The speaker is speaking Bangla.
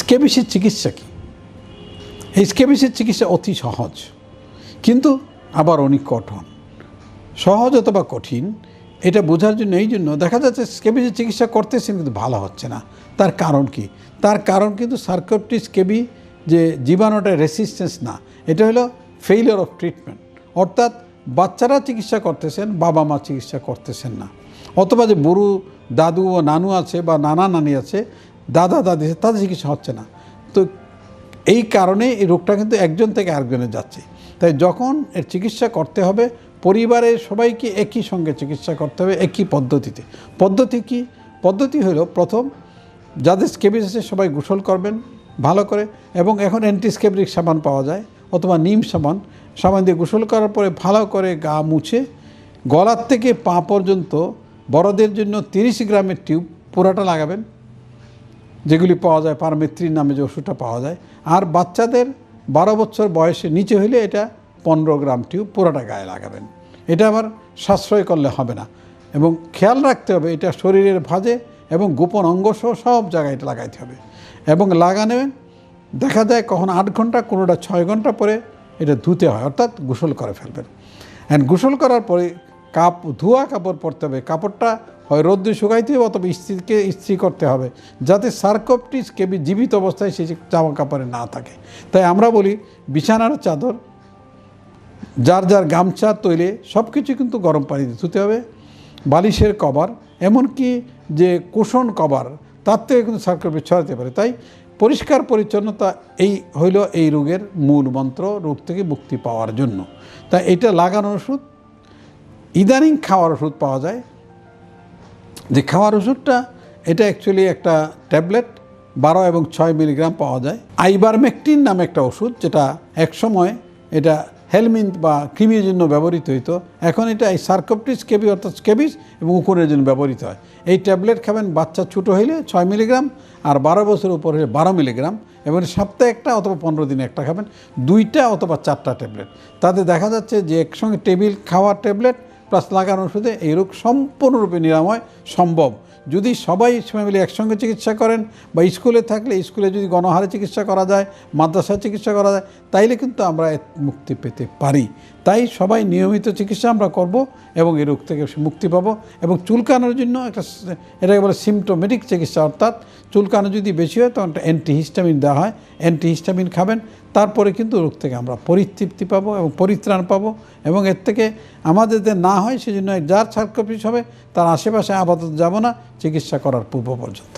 স্কেবিসের চিকিৎসা কী? এই স্কেবিসের চিকিৎসা অতি সহজ, কিন্তু আবার অনেক কঠোর সহজ অথবা কঠিন, এটা বোঝার জন্য এই জন্য দেখা যাচ্ছে স্কেবিসের চিকিৎসা করতেছেন কিন্তু ভালো হচ্ছে না। তার কারণ কি? তার কারণ কিন্তু সার্কোপটি স্কেবি যে জীবাণুটা রেসিস্টেন্স না, এটা হলো ফেইলিওর অফ ট্রিটমেন্ট অর্থাৎ বাচ্চারা চিকিৎসা করতেছেন, বাবা মা চিকিৎসা করতেছেন না। অথবা যে বুড়ো দাদু ও নানু আছে বা নানা নানি আছে দাদা, দাদি, তাদের চিকিৎসা হচ্ছে না। তো এই কারণে এই রোগটা কিন্তু একজন থেকে আরেকজনে যাচ্ছে। তাই যখন এর চিকিৎসা করতে হবে পরিবারের সবাইকে একই সঙ্গে চিকিৎসা করতে হবে, একই পদ্ধতিতে। পদ্ধতি কি? পদ্ধতি হলো, প্রথম, যাদের স্কেবিস আছে সবাই গোসল করবেন ভালো করে, এবং এখন অ্যান্টিস্কেবরিক সাবান পাওয়া যায়, অথবা নিম সাবান। সাবান দিয়ে গোসল করার পরে ভালো করে গা মুছে, গলার থেকে পা পর্যন্ত বড়দের জন্য তিরিশ গ্রামের টিউব পুরাটা লাগাবেন। যেগুলি পাওয়া যায় পারমেত্রির নামে যে ওষুধটা পাওয়া যায়। আর বাচ্চাদের বারো বছর বয়সে নিচে হইলে এটা পনেরো গ্রাম টিউব পুরোটা গায়ে লাগাবেন। এটা আবার সাশ্রয় করলে হবে না। এবং খেয়াল রাখতে হবে, এটা শরীরের ভাজে এবং গোপন অঙ্গ সহ সব জায়গায় এটা লাগাইতে হবে। এবং লাগানো দেখা যায় কখন আট ঘণ্টা, কোনোটা ছয় ঘণ্টা পরে এটা ধুতে হয়, অর্থাৎ গোসল করে ফেলবেন। অ্যান্ড গোসল করার পরে কাপ, ধোয়া কাপড় পরতে হবে। কাপড়টা হয় রোদ্রে শুকাইতে হবে অথবা স্ত্রীকে ইস্ত্রি করতে হবে, যাতে সার্কপটিস কেবি জীবিত অবস্থায় সে জামা কাপড়ে না থাকে। তাই আমরা বলি বিছানার চাদর, যার যার গামছা, তৈলে সব কিছু কিন্তু গরম পানিতে ধুতে হবে, বালিশের কভার, এমনকি যে কুশন কভার, তার থেকে কিন্তু সার্কোপিস ছড়াতে পারে। তাই পরিষ্কার পরিচ্ছন্নতা, এই হইল এই রোগের মূল মন্ত্র, রোগ থেকে মুক্তি পাওয়ার জন্য। তাই এটা লাগানোর ওষুধ, ইদানিং খাওয়ার ওষুধ পাওয়া যায় যে খাওয়ার ওষুধটা, এটা অ্যাকচুয়ালি একটা ট্যাবলেট, বারো এবং ছয় মিলিগ্রাম পাওয়া যায়। আইবারমেকটিন নামে একটা ওষুধ, যেটা একসময় এটা হেলমিন্থ বা কৃমির জন্য ব্যবহৃত হইতো। এখন এটা এই সার্কোপটিস কেবি অর্থাৎ স্কেবিস এবং উকুনের জন্য ব্যবহৃত হয়। এই ট্যাবলেট খাবেন বাচ্চা ছোটো হইলে ছয় মিলিগ্রাম আর বারো বছর উপর হলে বারো মিলিগ্রাম। এবং সপ্তাহে একটা অথবা পনেরো দিনে একটা খাবেন, দুইটা অথবা চারটা ট্যাবলেট। তাতে দেখা যাচ্ছে যে একসঙ্গে টেবিল খাওয়ার ট্যাবলেট প্লাস লাগানোর ওষুধে এই রোগ সম্পূর্ণরূপে নিরাময় সম্ভব। যদি সবাই ফ্যামিলি একসঙ্গে চিকিৎসা করেন বা স্কুলে থাকলে, স্কুলে যদি গণহারে চিকিৎসা করা যায়, মাদ্রাসায় চিকিৎসা করা যায়, তাইলে কিন্তু আমরা মুক্তি পেতে পারি। তাই সবাই নিয়মিত চিকিৎসা আমরা করব এবং এই রোগ থেকে মুক্তি পাবো এবং চুলকানোর জন্য একটা এটাকে বলে সিমটোমেটিক চিকিৎসা অর্থাৎ চুলকানো যদি বেশি হয়, তখন একটা অ্যান্টিহিস্টামিন দেওয়া হয়। অ্যান্টিহিস্টামিন খাবেন, তারপরে কিন্তু রোগ থেকে আমরা পরিতৃপ্তি পাবো এবং পরিত্রাণ পাবো এবং এর থেকে আমাদের না হয়, সেজন্য যার সার্কোপিস হবে, তার আশেপাশে আপাতত যাব না। চিকিৎসা করার পূর্ব পর্যন্ত।